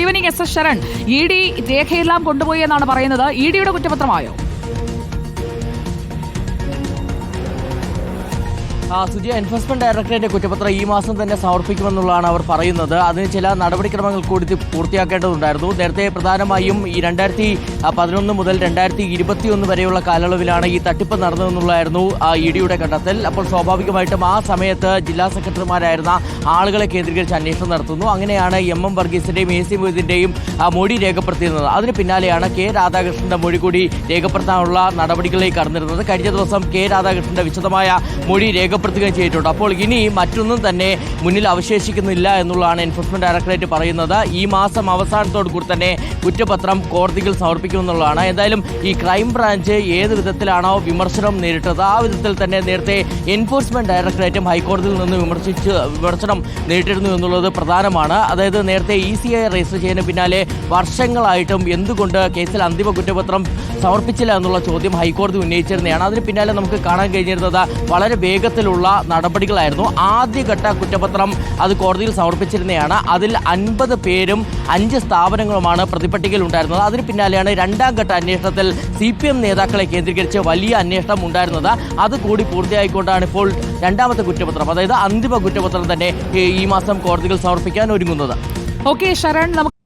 Good evening S S Saran E D രേഖയെല്ലാം കൊണ്ടുപോയി എന്നാണ് പറയുന്നത്. ഇ ഡിയുടെ കുറ്റപത്രമായോ? ആ, സുജി എൻഫോഴ്സ്മെന്റ് ഡയറക്ടറേറ്റ് കുറ്റപത്രം ഈ മാസം തന്നെ സമർപ്പിക്കുമെന്നുള്ളതാണ് അവർ പറയുന്നത്. അതിന് ചില നടപടിക്രമങ്ങൾ കൂടി പൂർത്തിയാക്കേണ്ടതുണ്ടായിരുന്നു. നേരത്തെ പ്രധാനമായും ഈ രണ്ടായിരത്തി പതിനൊന്ന് മുതൽ രണ്ടായിരത്തി ഇരുപത്തിയൊന്ന് വരെയുള്ള കാലയളവിലാണ് ഈ തട്ടിപ്പ് നടന്നതെന്നുള്ളതായിരുന്നു ആ ഇഡിയുടെ കണ്ടെത്തൽ. അപ്പോൾ സ്വാഭാവികമായിട്ടും ആ സമയത്ത് ജില്ലാ സെക്രട്ടറിമാരായിരുന്ന ആളുകളെ കേന്ദ്രീകരിച്ച് അന്വേഷണം നടത്തുന്നു. അങ്ങനെയാണ് എം എം വർഗീസിന്റെയും എ സി മൊയ്തിന്റെയും മൊഴി രേഖപ്പെടുത്തിയിരുന്നത്. അതിന് പിന്നാലെയാണ് കെ രാധാകൃഷ്ണന്റെ മൊഴി കൂടി രേഖപ്പെടുത്താനുള്ള നടപടികളിലേക്ക് കടന്നിരുന്നത്. കഴിഞ്ഞ ദിവസം കെ രാധാകൃഷ്ണന്റെ വിശദമായ മൊഴി രേഖപ്പെടുത്തുകയും ചെയ്തിട്ടുണ്ട്. അപ്പോൾ ഇനി മറ്റൊന്നും തന്നെ മുന്നിൽ അവശേഷിക്കുന്നില്ല എന്നുള്ളതാണ് എൻഫോഴ്സ്മെന്റ് ഡയറക്ടറേറ്റ് പറയുന്നത്. ഈ മാസം അവസാനത്തോടു കൂടി തന്നെ കുറ്റപത്രം കോടതിയിൽ സമർപ്പിക്കുമെന്നുള്ളതാണ് എന്തായാലും ഈ ക്രൈം ബ്രാഞ്ച് ഏത് വിധത്തിലാണോ വിമർശനം നേരിട്ടത് ആ വിധത്തിൽ തന്നെ നേരത്തെ എൻഫോഴ്സ്മെന്റ് ഡയറക്ടറേറ്റും ഹൈക്കോടതിയിൽ നിന്ന് വിമർശിച്ച് വിമർശനം നേരിട്ടിരുന്നു എന്നുള്ളത് പ്രധാനമാണ്. അതായത് നേരത്തെ ഇ സി ഐ രജിസ്റ്റർ ചെയ്യുന്ന പിന്നാലെ വർഷങ്ങളായിട്ടും എന്തുകൊണ്ട് കേസിൽ അന്തിമ കുറ്റപത്രം സമർപ്പിച്ചില്ല എന്നുള്ള ചോദ്യം ഹൈക്കോടതി ഉന്നയിച്ചിരുന്നതാണ്. അതിന് പിന്നാലെ നമുക്ക് കാണാൻ കഴിഞ്ഞിരുന്നത് വളരെ വേഗത്തിലുള്ള നടപടികളായിരുന്നു. ആദ്യഘട്ട കുറ്റപത്രം അത് കോടതിയിൽ സമർപ്പിച്ചിരുന്നതാണ് അതിൽ അൻപത് പേരും അഞ്ച് സ്ഥാപനങ്ങളുമാണ് പ്രതിപട്ടികയിൽ ഉണ്ടായിരുന്നത്. അതിന് പിന്നാലെയാണ് രണ്ടാം ഘട്ട അന്വേഷണത്തിൽ സി പി എം നേതാക്കളെ കേന്ദ്രീകരിച്ച് വലിയ അന്വേഷണം ഉണ്ടായിരുന്നത്. അത് കൂടി പൂർത്തിയായിക്കൊണ്ടാണ് ഇപ്പോൾ രണ്ടാമത്തെ കുറ്റപത്രം അതായത് അന്തിമ കുറ്റപത്രം തന്നെ ഈ- ഈ മാസം കോടതിയിൽ സമർപ്പിക്കാൻ ഒരുങ്ങുന്നത്. ഓക്കെ ശരൺ നമുക്ക്